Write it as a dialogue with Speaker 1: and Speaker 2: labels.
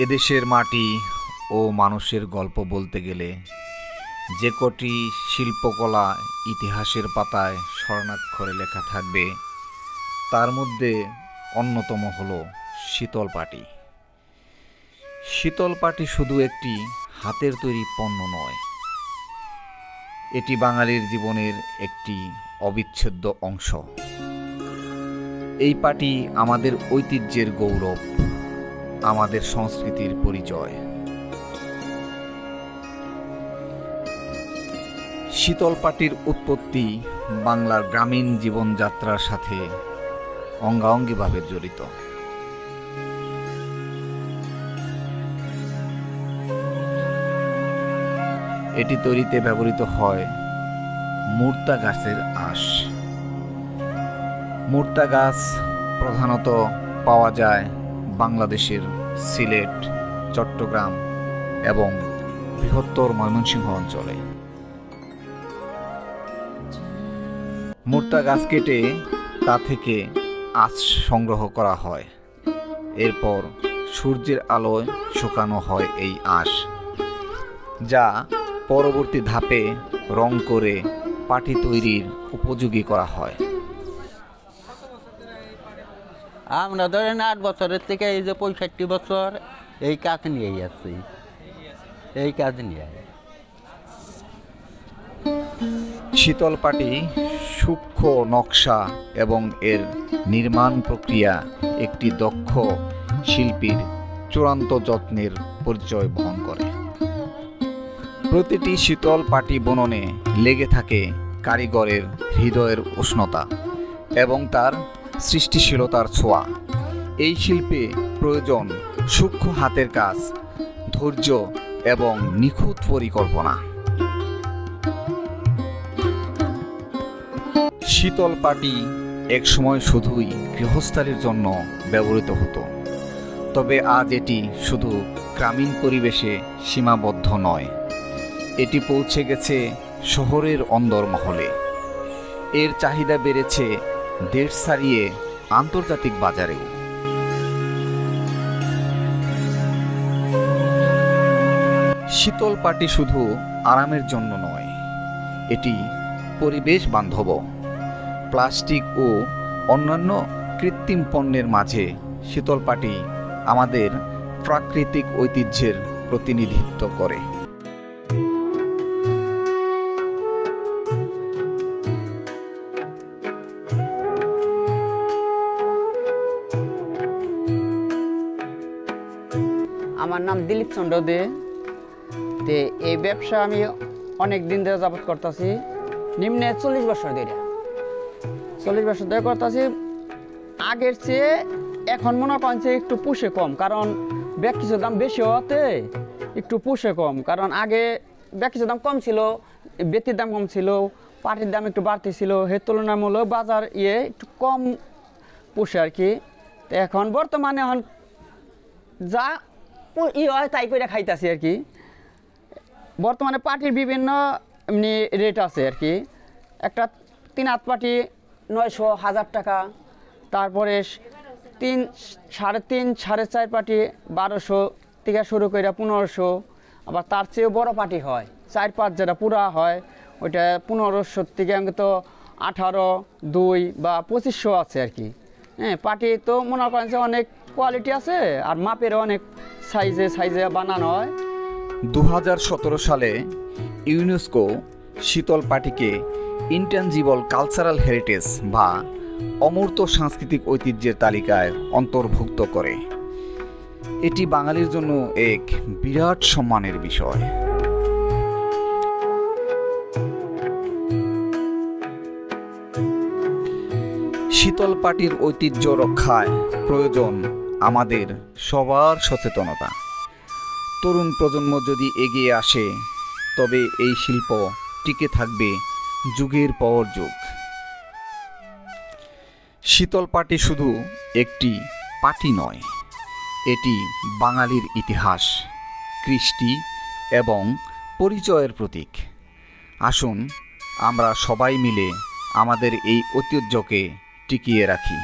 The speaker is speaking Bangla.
Speaker 1: এদেশের মাটি ও মানুষের গল্প বলতে গেলে যে কটি শিল্পকলা ইতিহাসের পাতায় স্বর্ণাক্ষরে লেখা থাকবে, তার মধ্যে অন্যতম হল শীতল পাটি। শীতল পাটি শুধু একটি হাতের তৈরি পণ্য নয়, এটি বাঙালির জীবনের একটি অবিচ্ছেদ্য অংশ। এই পাটি আমাদের ঐতিহ্যের গৌরব। আমাদের সংস্কৃতির পরিচয়। শীতল পাটির উৎপত্তি বাংলার গ্রামীণ জীবনযাত্রার সাথে অঙ্গাঙ্গিভাবে জড়িত। এটি তৈরিতে ব্যবহৃত হয় মূর্তা গাছের আঁশ। মূর্তা গাছ প্রধানত পাওয়া যায় বাংলাদেশের সিলেট, চট্টগ্রাম এবং বৃহত্তর ময়মনসিংহ অঞ্চলে। মূর্তা গাছ কেটে তা থেকে আঁশ সংগ্রহ করা হয়। এরপর সূর্যের আলোয় শুকানো হয় এই আঁশ, যা পরবর্তী ধাপে রং করে পাটি তৈরির উপযোগী করা হয়।
Speaker 2: আমরা ধরেন আট বছরের থেকে এই যে পঁয়ষট্টি বছর এই কাজ নিয়েই আছি। এই কাজ নিয়ে।
Speaker 1: শীতল পাটি, সূক্ষ্ম নকশা এবং এর নির্মাণ প্রক্রিয়া একটি দক্ষ শিল্পীর চূড়ান্ত যত্নের পরিচয় বহন করে। প্রতিটি শীতল পাটি বননে লেগে থাকে কারিগরের হৃদয়ের উষ্ণতা এবং তার সৃষ্টিশীলতার ছোঁয়া। এই শিল্পে প্রয়োজন সূক্ষ্ম হাতের কাজ, ধৈর্য এবং নিখুঁত পরিকল্পনা। শীতল পাটি একসময় শুধুই গৃহস্থালির জন্য ব্যবহৃত হতো। তবে আজ এটি শুধু গ্রামীণ পরিবেশে সীমাবদ্ধ নয়। এটি পৌঁছে গেছে শহরের অন্দরমহলে। এর চাহিদা বেড়েছে দেশ ছাড়িয়ে আন্তর্জাতিক বাজারেও। শীতল পাটি শুধু আরামের জন্য নয়, এটি পরিবেশ বান্ধব প্লাস্টিক ও অন্যান্য কৃত্রিম পণ্যের মাঝে শীতল পাটি আমাদের প্রাকৃতিক ঐতিহ্যের প্রতিনিধিত্ব করে।
Speaker 3: আমার নাম দিলীপ চন্দ্র দে। তে এই ব্যবসা আমি অনেক দিন ধরে যাবত করতেছি। নিম্নে চল্লিশ বছর ধরে চল্লিশ বছর ধরে করতেছি। আগের চেয়ে এখন মনে করেন যে একটু পুষে কম, কারণ ব্যাগ কিছু দাম বেশি হওয়াতে একটু পুষে কম। কারণ আগে ব্যাগ কিছুর দাম কম ছিল, বেতির দাম কম ছিল, পাটির দাম একটু বাড়তি ছিল সে তুলনামূলক বাজার ইয়ে একটু কম পুষে আর কি। এখন বর্তমানে এখন যা ই হয় তাই করে খাইতাছি আর কি। বর্তমানে পাটির বিভিন্ন এমনি রেট আছে আর কি। একটা তিন হাত পাটি নয়শো হাজার টাকা, তারপরে তিন, সাড়ে তিন, সাড়ে চার পাটি বারোশো থেকে শুরু করে পনেরোশো, আবার তার চেয়েও বড় পাটি হয়। চার পাঁচ যেটা পুরা হয়, ওইটা পনেরোশো থেকে তো আঠারো, দুই বা পঁচিশশো আছে আর কি। হ্যাঁ পাটি তো মনে করেন যে অনেক কোয়ালিটি আছে আর মাপের অনেক সাইজে সাইজে বানানো হয়।
Speaker 1: দু হাজার সতেরো সালে ইউনেস্কো শীতল পাটিকে ইনট্যাঞ্জিবল কালচারাল হেরিটেজ বা অমূর্ত সাংস্কৃতিক ঐতিহ্যের তালিকায় অন্তর্ভুক্ত করে। এটি বাঙালির জন্য এক বিরাট সম্মানের বিষয়। শীতল পাটির ঐতিহ্য রক্ষায় প্রয়োজন আমাদের সবার সচেতনতা। তরুণ প্রজন্ম যদি এগিয়ে আসে, তবে এই শিল্প টিকে থাকবে যুগের পর যুগ। শীতল পাটি শুধু একটি পাটি নয়, এটি বাঙালির ইতিহাস, কৃষ্টি এবং পরিচয়ের প্রতীক। আসুন আমরা সবাই মিলে আমাদের এই ঐতিহ্যকে টিকিয়ে রাখি।